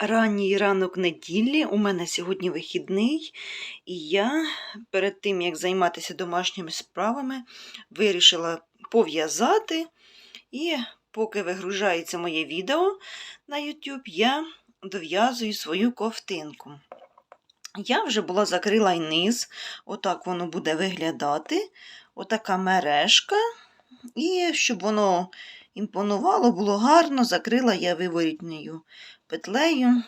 ранній ранок неділі. У мене сьогодні вихідний, і я перед тим, як займатися домашніми справами, вирішила пов'язати. І поки вигружається моє відео на YouTube, я дов'язую свою ковтинку. Я вже була закрила й низ, отак воно буде виглядати. Отака мережка. І щоб воно імпонувало, було гарно, закрила я виворітною петлею.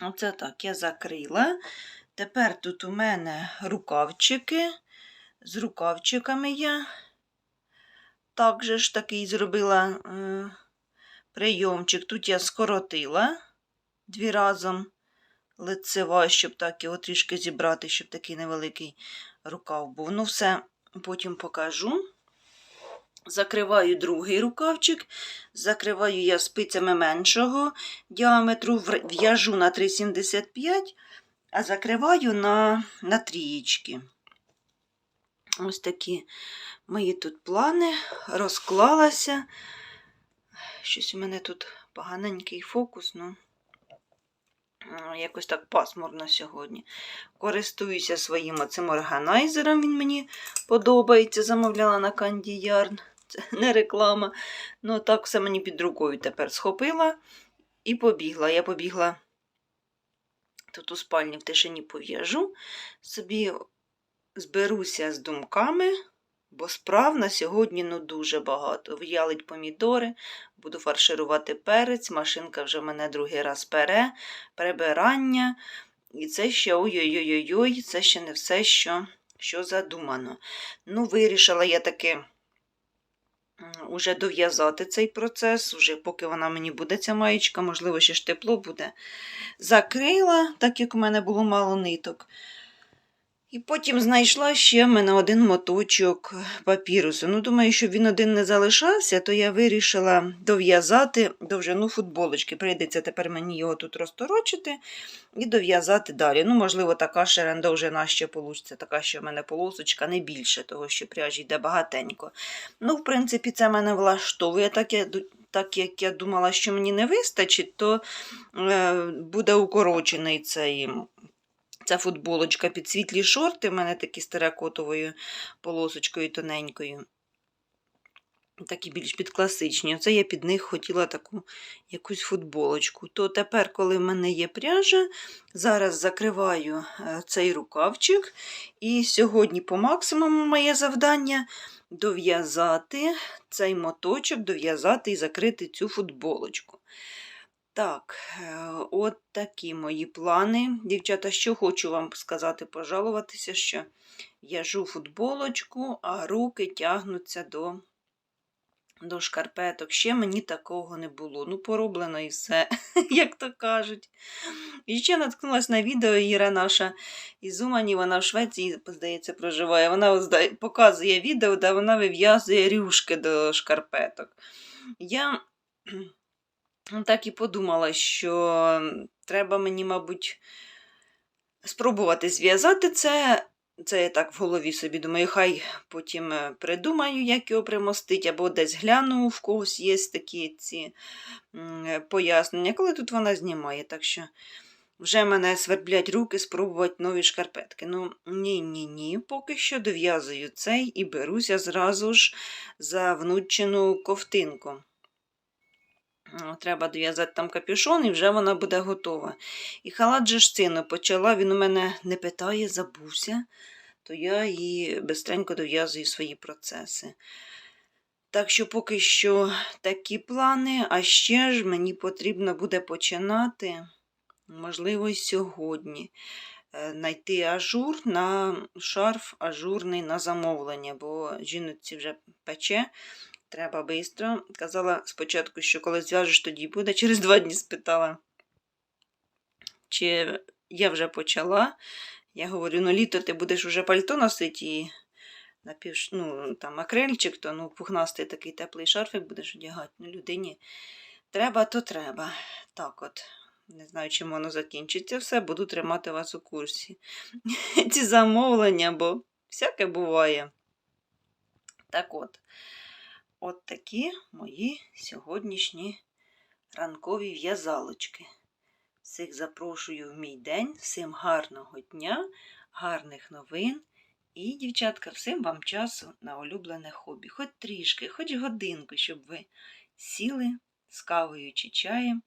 Оце так я закрила. Тепер тут у мене рукавчики. З рукавчиками я також ж такий зробила е, прийомчик. Тут я скоротила дві разом лицева, щоб так його трішки зібрати, щоб такий невеликий рукав був. Ну, все потім покажу. Закриваю другий рукавчик, закриваю я спицями меншого діаметру, в'яжу на 3,75, а закриваю на, на трієчки. Ось такі мої тут плани. Розклалася. Щось у мене тут поганенький фокус, ну, якось так пасмурно сьогодні. Користуюся своїм оцим органайзером, він мені подобається. Замовляла на Candy Yarn. Не реклама. Ну, так все мені під рукою тепер схопила і побігла. Я побігла тут у спальні в тишині пов'яжу, собі зберуся з думками, бо справ на сьогодні ну, дуже багато. В'ялить помідори, буду фарширувати перець, машинка вже мене другий раз пере, прибирання. І це ще ой-ой-ой, це ще не все, що, що задумано. Ну, вирішила я таки уже дов'язати цей процес, уже поки вона мені буде ця маєчка, можливо, ще ж тепло буде. Закрила, так як у мене було мало ниток. І потім знайшла ще в мене один моточок папірусу. Ну, думаю, щоб він один не залишався, то я вирішила дов'язати довжину футболочки. Прийдеться тепер мені його тут розторочити і дов'язати далі. Ну, можливо, така ще довжина ще вийде, така, що в мене полосочка не більше, того що пряжі йде багатенько. Ну, в принципі, це мене влаштовує. Так так як я думала, що мені не вистачить, то е, буде укорочений цей Ця футболочка під світлі шорти, в мене такі з теракотовою полосочкою тоненькою. Такі більш під класичні. Оце я під них хотіла таку якусь футболочку. То тепер, коли в мене є пряжа, зараз закриваю е, цей рукавчик. І сьогодні, по максимуму, моє завдання дов'язати цей моточок, дов'язати і закрити цю футболочку. Так, е, от такі мої плани. Дівчата, що хочу вам сказати, пожалуватися, що в'яжу футболочку, а руки тягнуться до до шкарпеток. Ще мені такого не було. Ну, пороблено і все, як то кажуть. І ще наткнулася на відео Іра наша із Умані, вона в Швеції, здається, проживає. Вона показує відео, де вона вив'язує рюшки до шкарпеток. Я так і подумала, що треба мені, мабуть, спробувати зв'язати це. Це я так в голові собі думаю, хай потім е, придумаю, як його примостити, або десь гляну, в когось є такі ці пояснення, коли тут вона знімає. Так що вже мене сверблять руки спробувати нові шкарпетки. Ну, ні-ні, ні, поки що дов'язую цей і беруся зразу ж за внучену ковтинку. Треба дов'язати там капюшон, і вже вона буде готова. І халат же ж сину почала, він у мене не питає, забувся, то я її бистренько дов'язую свої процеси. Так що поки що такі плани, а ще ж мені потрібно буде починати, можливо, і сьогодні, знайти е, ажур на шарф ажурний на замовлення, бо жіночці вже пече. Треба швидко. Казала спочатку, що коли зв'яжеш, тоді буде. Через два дні спитала, чи я вже почала. Я говорю, ну літо ти будеш уже пальто носити і напів, ну, там акрильчик, то ну, пухнастий такий теплий шарфик будеш одягати. Ну, людині треба, то треба. Так от. Не знаю, чим воно закінчиться все, буду тримати вас у курсі. Ці замовлення, бо всяке буває. Так от. От такі мої сьогоднішні ранкові в'язалочки. Всіх запрошую в мій день. Всім гарного дня, гарних новин. І, дівчатка, всім вам часу на улюблене хобі. Хоч трішки, хоч годинку, щоб ви сіли з кавою чи чаєм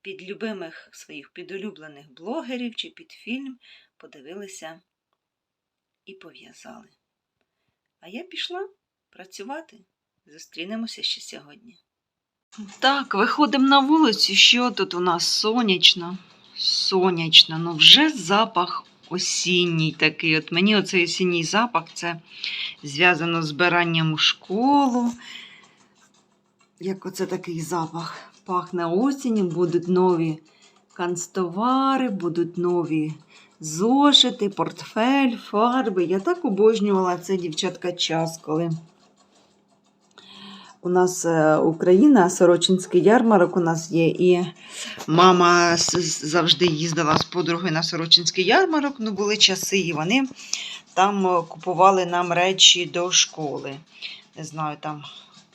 під любимих своїх підулюблених блогерів чи під фільм, подивилися і пов'язали. А я пішла працювати. Зустрінемося ще сьогодні. Так, виходимо на вулицю. Що тут у нас сонячно? Сонячно, ну вже запах осінній такий. От мені оцей осінній запах це зв'язано з збиранням у школу. Як оце такий запах. Пахне осінню, будуть нові канцтовари, будуть нові зошити, портфель, фарби. Я так обожнювала це, дівчатка, час, коли у нас е, Україна, Сорочинський ярмарок у нас є, і мама завжди їздила з подругою на Сорочинський ярмарок. Ну, були часи, і вони там е, купували нам речі до школи. Не знаю, там,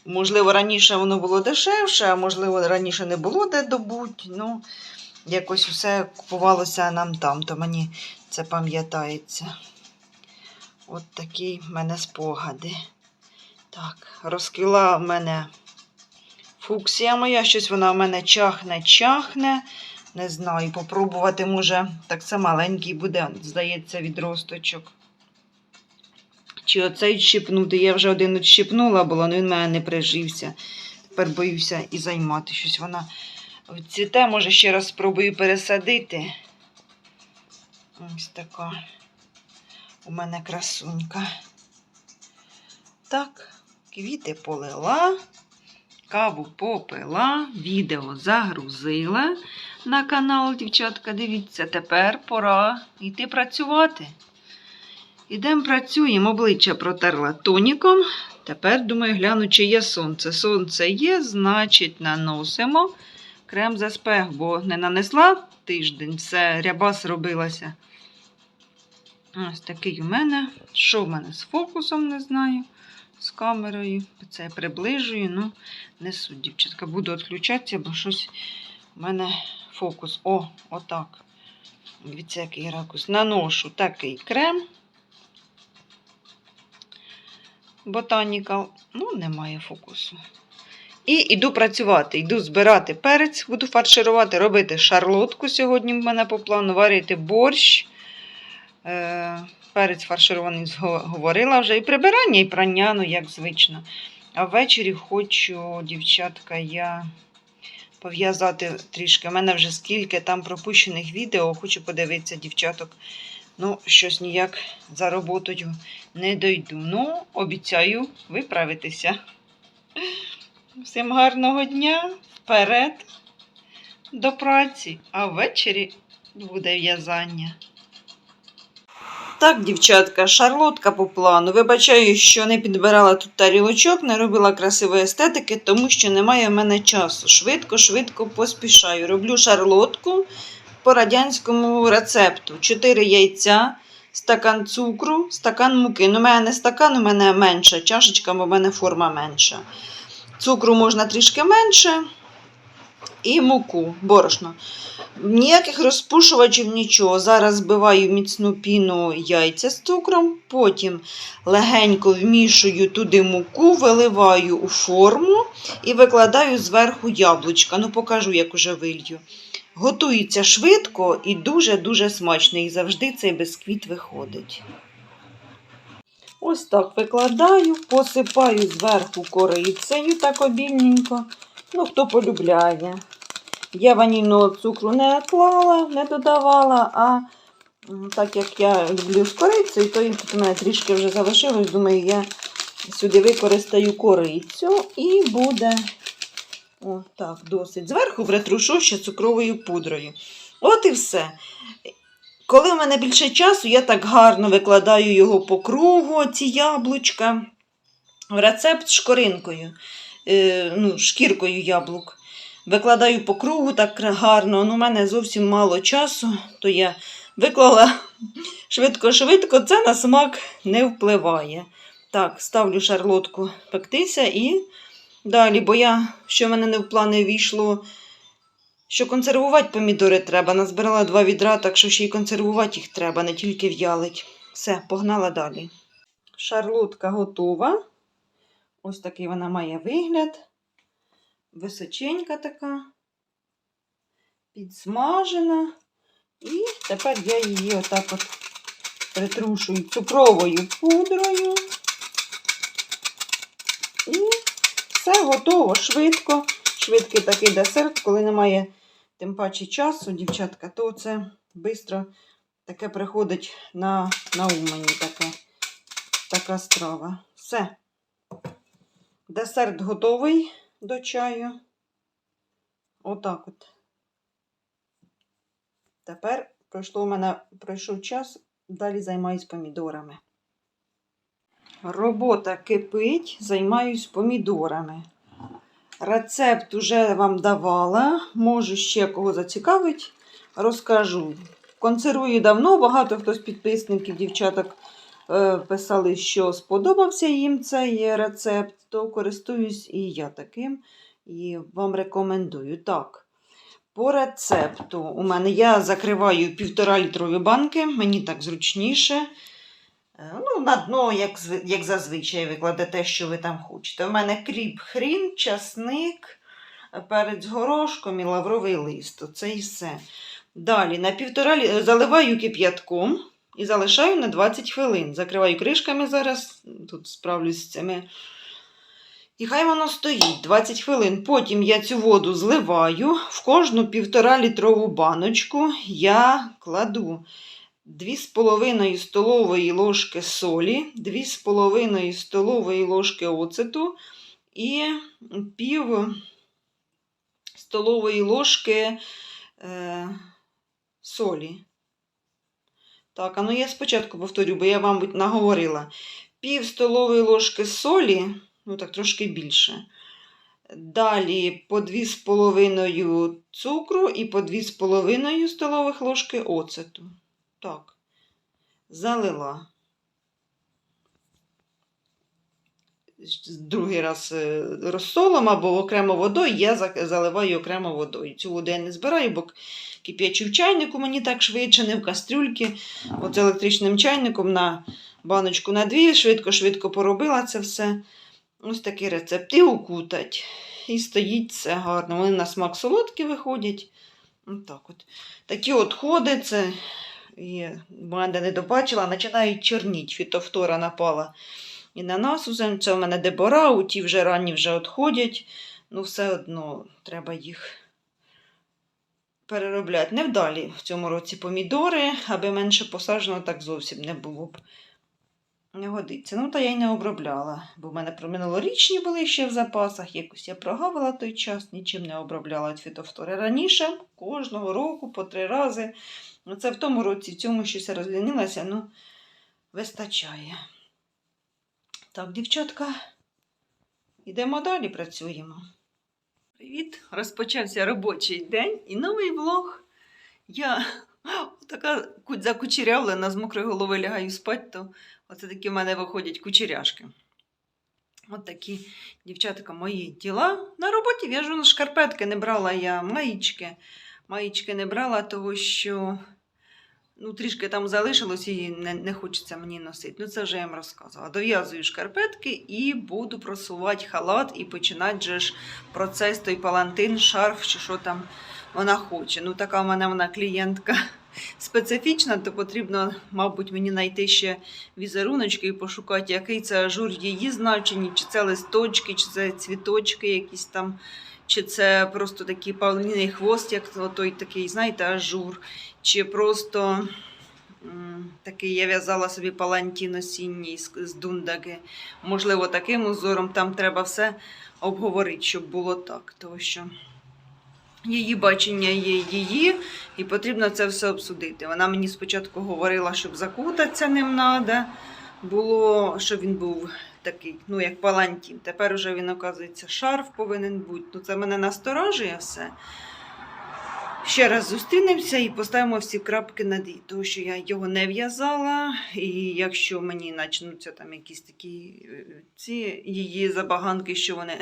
можливо, раніше воно було дешевше, а можливо, раніше не було де добуть. Ну, якось усе купувалося нам там, то мені це пам'ятається. От такі в мене спогади. Так, розквіла в мене фуксія моя, щось вона в мене чахне, чахне. Не знаю, попробувати може. Так це маленький буде, здається, відросточок. Чи оцей щипнути? Я вже один відщипнула але він в мене не прижився. Тепер боюся і займати щось. Вона цвіте, може, ще раз спробую пересадити. Ось така у мене красунька. Так, квіти полила, каву попила, відео загрузила на канал, дівчатка. Дивіться, тепер пора йти працювати. Ідемо працюємо, обличчя протерла тоніком. Тепер, думаю, гляну, чи є сонце. Сонце є, значить, наносимо крем за спех, бо не нанесла тиждень, все ряба зробилася. Ось такий у мене. Що в мене з фокусом, не знаю. З камерою. Це я приближую, ну, не суть, дівчатка. Буду відключатися, бо щось у мене фокус. О, отак. Дивіться, який ракурс. Наношу такий крем. Ботанікал. Ну, немає фокусу. І йду працювати. Йду збирати перець, буду фарширувати, робити шарлотку сьогодні в мене по плану, варити борщ. Е, перець фарширований говорила вже. І прибирання, і прання, ну, як звично. А ввечері хочу, дівчатка, я пов'язати трішки. У мене вже скільки там пропущених відео, хочу подивитися, дівчаток. Ну, щось ніяк за роботою не дойду. Ну, обіцяю виправитися. Всім гарного дня, вперед до праці, а ввечері буде в'язання. Так, дівчатка, шарлотка по плану. Вибачаю, що не підбирала тут тарілочок, не робила красивої естетики, тому що немає в мене часу. Швидко, швидко поспішаю. Роблю шарлотку по радянському рецепту. 4 яйця, стакан цукру, стакан муки. Ну, у мене не стакан, у мене менша чашечка, бо в мене форма менша. Цукру можна трішки менше. І муку, борошно. Ніяких розпушувачів, нічого. Зараз збиваю міцну піну яйця з цукром, потім легенько вмішую туди муку, виливаю у форму і викладаю зверху яблучка. Ну, покажу, як уже вилью. Готується швидко і дуже-дуже смачно. І завжди цей бисквіт виходить. Ось так викладаю, посипаю зверху корицею так обільненько. Ну, хто полюбляє. Я ванільного цукру не клала, не додавала, а так як я люблю з корицею, то і тут у мене трішки вже залишилось. Думаю, я сюди використаю корицю і буде о, так, досить. Зверху притрушу ще цукровою пудрою. От і все. Коли в мене більше часу, я так гарно викладаю його по кругу, ці яблучка. В рецепт шкоринкою, е, ну, шкіркою яблук. Викладаю по кругу так гарно. Ну, у мене зовсім мало часу, то я виклала швидко-швидко, це на смак не впливає. Так, ставлю шарлотку пектися і далі, бо я, що в мене не в плани війшло, що консервувати помідори треба. Назбирала два відра, так що ще й консервувати їх треба, не тільки в'ялить. Все, погнала далі. Шарлотка готова. Ось такий вона має вигляд. Височенька така, підсмажена. І тепер я її отак от притрушую цукровою пудрою. І все готово швидко. Швидкий такий десерт, коли немає тим паче часу, дівчатка, то це швидко таке приходить на, на ум мені таке, така страва. Все. Десерт готовий до чаю. Отак от. Тепер пройшло у мене пройшов час, далі займаюсь помідорами. Робота кипить, займаюсь помідорами. Рецепт уже вам давала. Можу ще кого зацікавить, розкажу. Консервую давно, багато хто з підписників, дівчаток писали, що сподобався їм цей рецепт, то користуюсь і я таким. І вам рекомендую. Так, по рецепту у мене я закриваю півтора літрові банки, мені так зручніше. Е, Ну, на дно, як, як зазвичай, ви кладете, що ви там хочете. У мене кріп, хрін, часник, перець горошком і лавровий лист. Оце і все. Далі на півтора заливаю кип'ятком і залишаю на 20 хвилин. Закриваю кришками зараз, тут справлюсь з цими. І хай воно стоїть 20 хвилин. Потім я цю воду зливаю. В кожну півтора літрову баночку я кладу 2,5 столової ложки солі, 2,5 столової ложки оцету і пів столової ложки е, солі. Так, а ну я спочатку повторю, бо я, мабуть, наговорила. Пів столової ложки солі, ну так трошки більше. Далі по 2,5 цукру і по 2,5 столових ложки оцету. Так, залила. Другий раз е, розсолом або окремо водою, я заливаю окремо водою. Цю воду я не збираю, бо кип'ячу в чайнику мені так швидше, не в кастрюльки. От з електричним чайником на баночку на дві, швидко-швидко поробила це все. Ось такий рецепт. І укутать. І стоїть все гарно. Вони на смак солодкі виходять. Отак от. Такі от ходи, це і мене не добачила, починають чорніть. Фітофтора напала і на нас уже. Це в мене дебора, у ті вже ранні вже відходять. Ну, все одно треба їх переробляти. Невдалі в цьому році помідори, аби менше посаджено, так зовсім не було б. Не годиться. Ну, та я й не обробляла, бо в мене про минулорічні були ще в запасах. Якось я прогавила той час, нічим не обробляла від фітофтори. Раніше кожного року по три рази. Ну, Це в тому році, в цьому щось розлінилася, ну, вистачає. Так, дівчатка, йдемо далі, працюємо. Привіт! Розпочався робочий день і новий влог. Я така закучерявлена, з мокрої голови лягаю спати, то оце такі в мене виходять кучеряшки. От такі, дівчатка, мої діла. На роботі в'яжу на шкарпетки, не брала я маїчки. Маїчки не брала, тому що ну, трішки там залишилось і не, не хочеться мені носити. Ну, це вже я вам розказувала. Дов'язую шкарпетки і буду просувати халат і починати же ж процес той палантин, шарф чи що там вона хоче. Ну, така в мене вона клієнтка специфічна, то потрібно, мабуть, мені знайти ще візеруночки і пошукати, який це ажур її значені, чи це листочки, чи це цвіточки якісь там. Чи це просто такий павліний хвост, як той такий, знаєте, ажур, чи просто такий я в'язала собі палантін осінній з дундаги. Можливо, таким узором там треба все обговорити, щоб було так. Тому що її бачення є її, і потрібно це все обсудити. Вона мені спочатку говорила, щоб закутатися ним треба. Було, щоб він був такий, ну, як палантін. Тепер уже він, оказується, шарф повинен бути. Ну, це мене насторожує все. Ще раз зустрінемося і поставимо всі крапки над «і», тому що я його не в'язала. І якщо мені почнуться там якісь такі е, ці її забаганки, що вони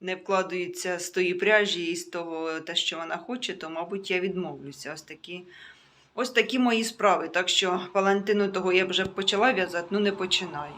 не вкладаються з тої пряжі і з того, те, що вона хоче, то, мабуть, я відмовлюся. Ось такі, ось такі мої справи. Так що Валентину того я вже почала в'язати, ну не починаю.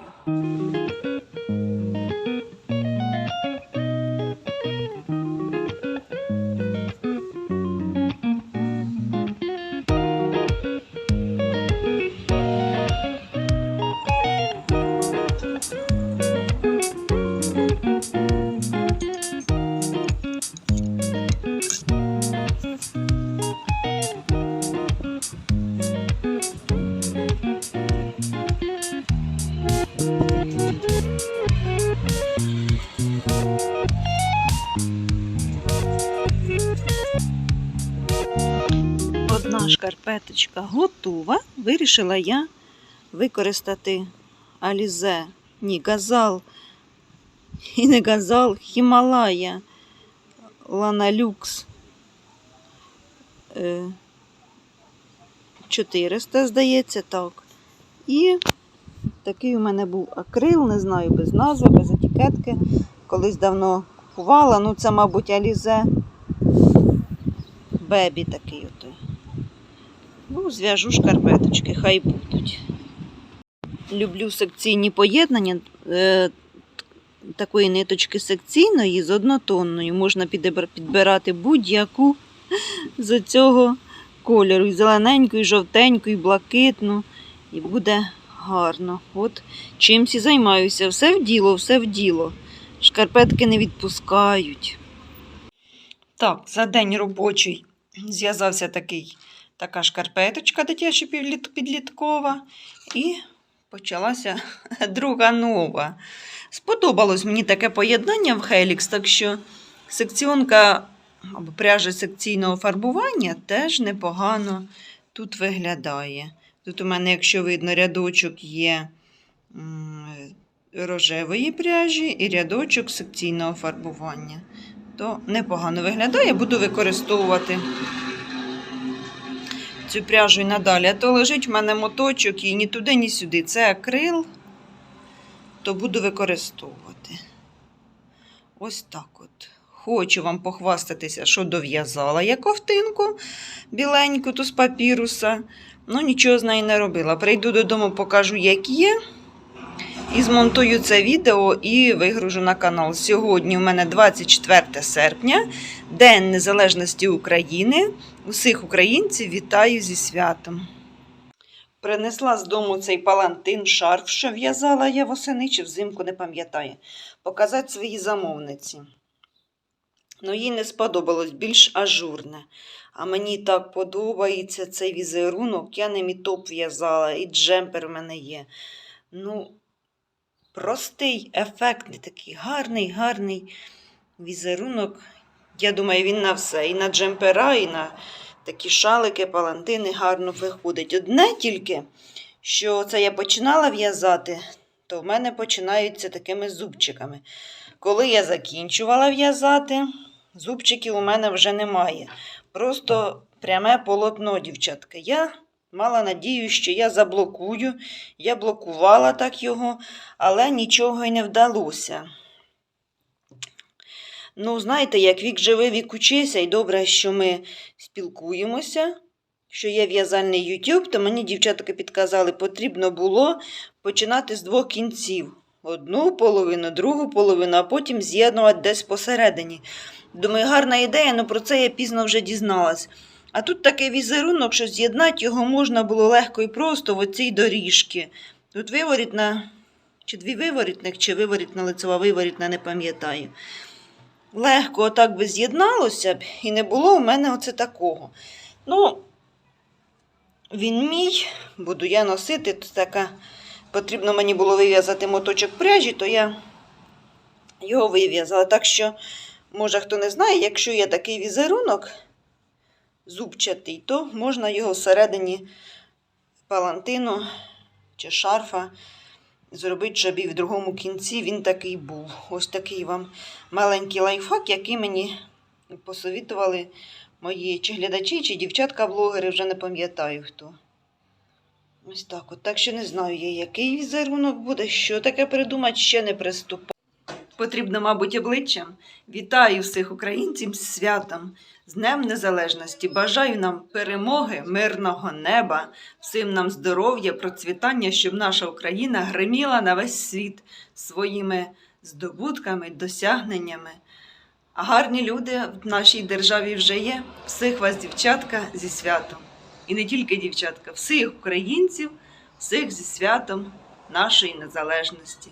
Шкарпеточка готова. Вирішила я використати Алізе, ні, газал. І не газал, Хімалая, Ланалюкс. Е, 400, здається, так. І такий у мене був акрил, не знаю, без назви, без етикетки. Колись давно купувала. Ну, це, мабуть, Алізе. Бебі такий отой. Ну, зв'яжу шкарпеточки, хай будуть. Люблю секційні поєднання е, такої ниточки секційної з однотонною. Можна підбирати будь-яку з цього кольору. І зелененьку, і жовтеньку, і блакитну. І буде гарно. От чимсь і займаюся. Все в діло, все в діло. Шкарпетки не відпускають. Так, за день робочий зв'язався такий, така шкарпеточка дитяча підліт- підліткова. І почалася друга нова. Сподобалось мені таке поєднання в Helix, так що секціонка або пряжа секційного фарбування теж непогано тут виглядає. Тут у мене, якщо видно, рядочок є рожевої пряжі і рядочок секційного фарбування. То непогано виглядає, буду використовувати цю пряжу і надалі. А то лежить в мене моточок і ні туди, ні сюди. Це акрил, то буду використовувати. Ось так от. Хочу вам похвастатися, що дов'язала я ковтинку біленьку ту з папіруса. Ну, нічого з нею не робила. Прийду додому, покажу, як є. І змонтую це відео і вигружу на канал. Сьогодні у мене 24 серпня, День Незалежності України. Усіх українців вітаю зі святом. Принесла з дому цей палантин, шарф, що в'язала я восени чи взимку, не пам'ятаю. Показати своїй замовниці. Ну, їй не сподобалось більш ажурне. А мені так подобається цей візерунок. Я ним і топ в'язала, і джемпер в мене є. Ну, простий, ефектний, такий гарний, гарний візерунок. Я думаю, він на все. І на джемпера, і на такі шалики, палантини гарно виходить. Одне тільки, що це я починала в'язати, то в мене починаються такими зубчиками. Коли я закінчувала в'язати, зубчиків у мене вже немає. Просто пряме полотно, дівчатка. Я мала надію, що я заблокую. Я блокувала так його, але нічого й не вдалося. Ну, знаєте, як вік живе, вік учися, і добре, що ми спілкуємося, що є в'язальний YouTube, то мені дівчатки підказали, потрібно було починати з двох кінців. Одну половину, другу половину, а потім з'єднувати десь посередині. Думаю, гарна ідея, але про це я пізно вже дізналась. А тут такий візерунок, що з'єднати його можна було легко і просто в оцій доріжці. Тут виворітна, чи дві виворітних, чи виворітна лицева виворітна, не пам'ятаю. Легко отак би з'єдналося б, і не було у мене оце такого. Ну, він мій, буду я носити. Тут така, потрібно мені було вив'язати моточок пряжі, то я його вив'язала. Так що, може, хто не знає, якщо є такий візерунок зубчатий, то можна його всередині палантину чи шарфа зробити, щоб і в другому кінці він такий був. Ось такий вам маленький лайфхак, який мені посовітували мої чи глядачі, чи дівчатка-блогери, вже не пам'ятаю хто. Ось так от. Так що не знаю я, який візерунок буде, що таке придумати, ще не приступаю. Потрібно, мабуть, обличчям. Вітаю всіх українців з святом, з Днем Незалежності. Бажаю нам перемоги, мирного неба, всім нам здоров'я, процвітання, щоб наша Україна гриміла на весь світ своїми здобутками, досягненнями. А гарні люди в нашій державі вже є. Всіх вас, дівчатка, зі святом. І не тільки дівчатка, всіх українців, всіх зі святом нашої незалежності.